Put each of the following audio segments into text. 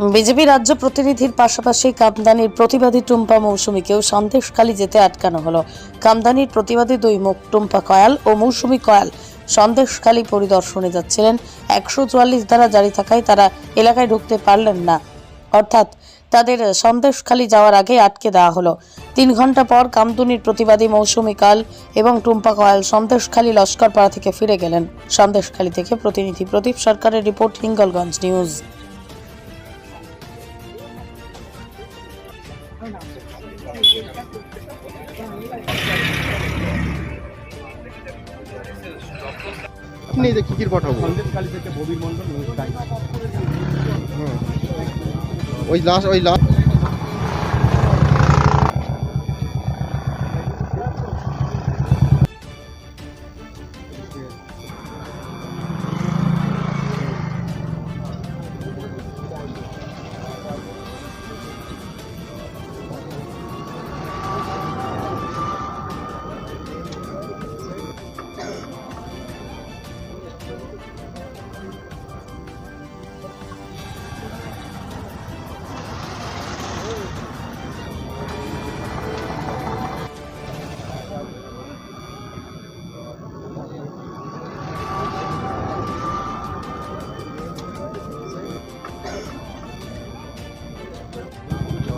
BJP রাজ্য প্রতিনিধির পাশাপাশি কামদানির প্রতিবাদী টুম্পা মৌসুমীকেও সন্দেশখালী যেতে আটকানো হলো। কামদানির প্রতিবাদী দুই মুখ, টুম্পা কয়াল ও মৌসুমী কয়াল সন্দেশখালী পরিদর্শনে যাচ্ছিলেন। একশো চুয়াল্লিশ দ্বারা জারি থাকায় তারা এলাকায় ঢুকতে পারলেন না। অর্থাৎ তাদের সন্দেশখালী যাওয়ার আগে আটকে দেওয়া হলো। তিন ঘণ্টা পর কামদুনির প্রতিবাদী মৌসুমী কাল এবং টুম্পা কয়াল সন্দেশখালী লস্করপাড়া থেকে ফিরে গেলেন। সন্দেশখালী থেকে প্রতিনিধি প্রদীপ সরকারের রিপোর্ট হিঙ্গলগঞ্জ নিউজ। নেই যে কি কি পাঠাবো। ওই লাস্ট ওই লাস্ট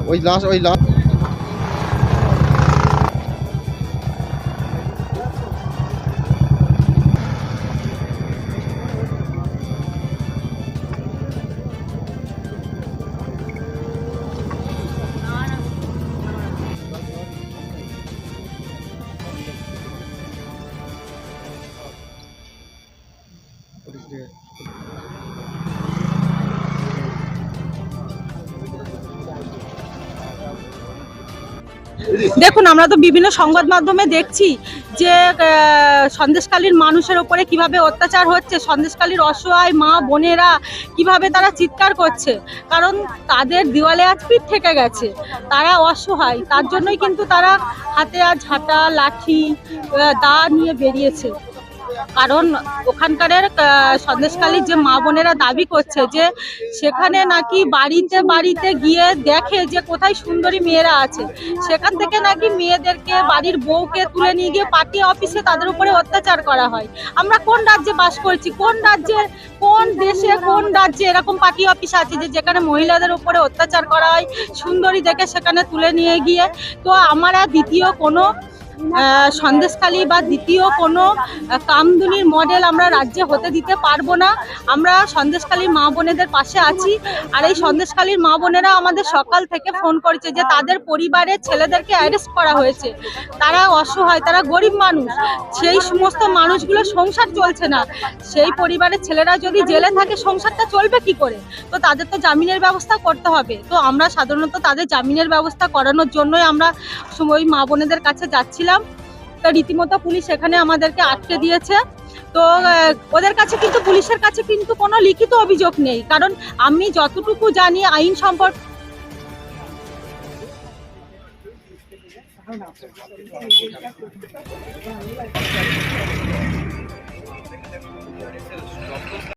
ওই লাস্ট ওই লাস্ট দেখুন, আমরা তো বিভিন্ন সংবাদ মাধ্যমে দেখছি যে সন্দেশকালীর মানুষের ওপরে কীভাবে অত্যাচার হচ্ছে, সন্দেশকালীর অসহায় মা বোনেরা কীভাবে তারা চিৎকার করছে। কারণ তাদের দেওয়ালে আজ পিঠ থেকে গেছে, তারা অসহায়, তার জন্যই কিন্তু তারা হাতে আজ ঝাঁটা লাঠি দা নিয়ে বেরিয়েছে। কারণ ওখানকারের আহ, সন্দেশখালীর যে মা বোনেরা দাবি করছে যে সেখানে নাকি বাড়িতে বাড়িতে গিয়ে দেখে যে কোথায় সুন্দরী মেয়েরা আছে। সেখান থেকে নাকি মেয়েদেরকে বাড়ির বউকে তুলে নিয়ে গিয়ে পার্টি অফিসে তাদের উপরে অত্যাচার করা হয়। আমরা কোন রাজ্যে বাস করছি? কোন রাজ্যে কোন দেশে কোন রাজ্যে এরকম পার্টি অফিস আছে যে যেখানে মহিলাদের উপরে অত্যাচার করা হয় সুন্দরী দেখে সেখানে তুলে নিয়ে গিয়ে? তো আমরা দ্বিতীয় কোনো সন্দেশখালী বা দ্বিতীয় কোনো কামদুনির মডেল আমরা রাজ্যে হতে দিতে পারব না। আমরা সন্দেশখালীর মা বোনেদের পাশে আছি। আর এই সন্দেশখালীর মা বোনেরা আমাদের সকাল থেকে ফোন করেছে যে তাদের পরিবারের ছেলেদেরকে অ্যারেস্ট করা হয়েছে। তারা অসহায়, তারা গরিব মানুষ। সেই সমস্ত মানুষগুলো সংসার চলছে না। সেই পরিবারের ছেলেরা যদি জেলে থাকে, সংসারটা চলবে কি করে? তো তাদের তো জামিনের ব্যবস্থা করতে হবে। তো আমরা সাধারণত তাদের জামিনের ব্যবস্থা করানোর জন্যই আমরা ওই মা বোনেদের কাছে যাচ্ছিলাম। তো রীতিমতো পুলিশ এখানে আমাদেরকে আটকে দিয়েছে। তো ওদের কাছে কিন্তু, পুলিশের কাছে কিন্তু কোনো লিখিত অভিযোগ নেই। কারণ আমি যতটুকু জানি, আইন সম্পর্ক